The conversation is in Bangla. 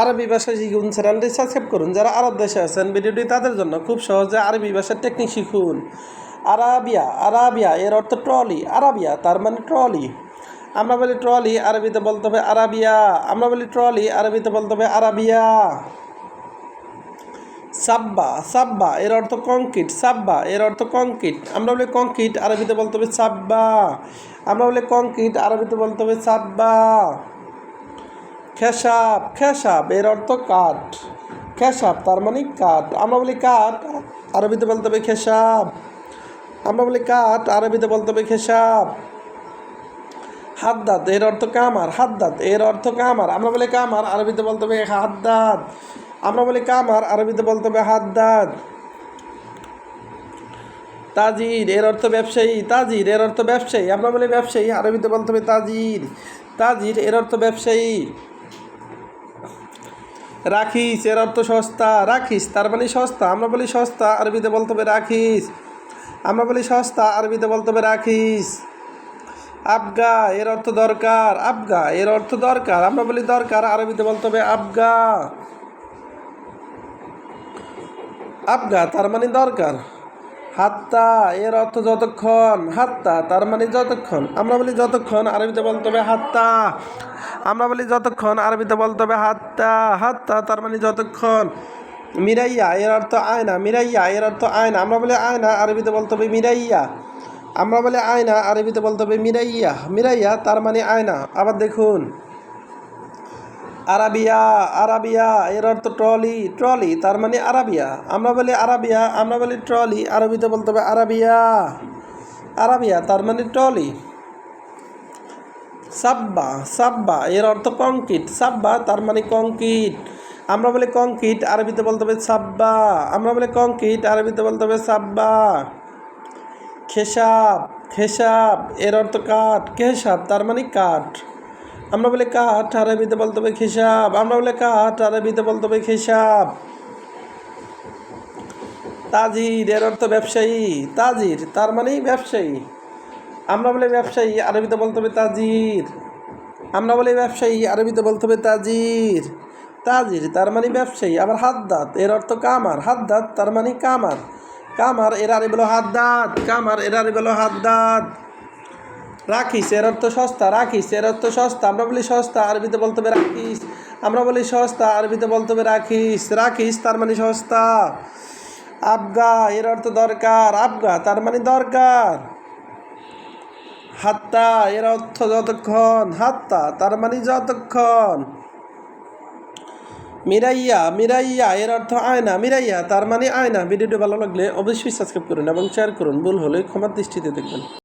আরবি ভাষা শিখুন চ্যানেলটি সাবস্ক্রাইব করুন। যারা আরব দেশে আছেন, ভিডিওটি তাদের জন্য খুব সহজে আরবি ভাষার টেকনিক শিখুন। আরাবিয়া আরাবিয়া, এর অর্থ ট্রলি আরাবিয়া, তার মানে ট্রলি আমরা বলি ট্রলি আরবিতে বলতে হবে আরাবিয়া। আমরা বলি ট্রলি আরবিতে বলতে হবে আরাবিয়া। সাব্বা সাব্বা, এর অর্থ কংক্রিট সাব্বা, এর অর্থ কংক্রিট আমরা বলি কংক্রিট আরবিতে বলতে হবে সাব্বা। আমরা বলি কংক্রিট আরবিতে বলতে হবে সাব্বা। খেসাব খেসাব, এর অর্থ কাঠ। খেসাব, তার মানে কাঠ। আমরা বলি কাঠ, আরবিতে বলতে হবে খেসাব। আমরা বলি কাঠ, আরবিতে বলতে হবে খেসাব। হাদ্দাত এর অর্থ কামার হাত হাদ্দাত এর অর্থ কামার। আমরা বলি কামার, আরবিতে বলতে হবে হাদ্দাদ। আমরা বলি কামার, আরবিতে বলতে হবে হাদ্দাদ। তাজির, এর অর্থ ব্যবসায়ী। তাজির, এর অর্থ ব্যবসায়ী। আমরা বলি ব্যবসায়ী, আরবিতে বলতে হবে তাজির। তাজির, এর অর্থ ব্যবসায়ী। রাখিস, এর অর্থ সস্তা। রাখিস, তার মানে সস্তা। আমরা বলি সস্তা, আরবিতে বলতে হবে রাখিস। আমরা বলি সস্তা, আরবিতে বলতে হবে রাখিস। আবগা, এর অর্থ দরকার। আবগা, এর অর্থ দরকার। আমরা বলি দরকার, আরবিতে বলতে হবে আবগা। আবগা, তার মানে দরকার। হাত্তা, এর অর্থ যতক্ষণ, হাত্তা, তার মানে যতক্ষণ। আমরা বলি যতক্ষণ, আরবিতে বলতে হবে হাত্তা। আমরা বলি যতক্ষণ, আরবিতে বলতে হবে হাত্তা। হাত্তা, তার মানে যতক্ষণ। মিরাইয়া, এর অর্থ আয়না। মিরাইয়া, এর অর্থ আয়না। আমরা বলি আয়না, আরবিতে বলতে হবে মিরাইয়া। আমরা বলি আয়না, আরবিতে বলতে হবে মিরাইয়া। মিরাইয়া, তার মানে আয়না। আবার দেখুন। আরাবিয়া আরাবিয়া, এর অর্থ ট্রলি ট্রলি তার মানে আরাবিয়া। আমরা বলি আরাবিয়া, আমরা বলি ট্রলি, আরবিতে বলতে হবে আরাবিয়া। আরাবিয়া তার মানে ট্রলি। সাব্বা সাব্বা, এর অর্থ কংক্রিট। সাব্বা তার মানে কংক্রিট। আমরা বলি কংক্রিট, আরবিতে বলতে হবে সাব্বা। আমরা বলি কংক্রিট, আরবিতে বলতে হবে সাব্বা। খেসাব খেসাব, এর অর্থ কাঠ। খেসাব তার মানে কাঠ। আমরা বলি কাঠ আরবিতে বলতে হবে খেসাব আমরা বলি কাঠ আরবিতে বলতে হবে খেসাব তাজির, এর অর্থ ব্যবসায়ী। তাজির, তার মানেই ব্যবসায়ী। আমরা বলি ব্যবসায়ী আরবিতে বলতে হবে তাজির। আমরা বলি ব্যবসায়ী আরবিতে বলতে হবে তাজির। তাজির, তার মানে ব্যবসায়ী। আবার হাদ্দাত, এর অর্থ কামার। হাদ্দাত, তার মানে কামার। কামার, এর আরে বলো হাদ্দাত। কামার, এর আরে বলো হাদ্দাত। রাখিস, এর অর্থ সস্তা, রাখিস, এর অর্থ সস্তা। আমরা বলি সস্তা, আরবিতে বলতে হবে রাখিস। আমরা বলি সস্তা, আরবিতে বলতে হবে রাখিস। রাখিস তার মানে সস্তা। আবগা, এর অর্থ দরকার। আবগা, তার মানে দরকার। হাত্তা, এর অর্থ যতক্ষণ। হাত্তা, তার মানে যতক্ষণ। মিরাইয়া মিরাইয়া, এর অর্থ আয়না। মিরাইয়া, তার মানে আয়না। ভিডিওটি ভালো লাগলে অবশ্যই সাবস্ক্রাইব করুন এবং শেয়ার করুন। ভুল হলে ক্ষমার দৃষ্টিতে দেখবেন।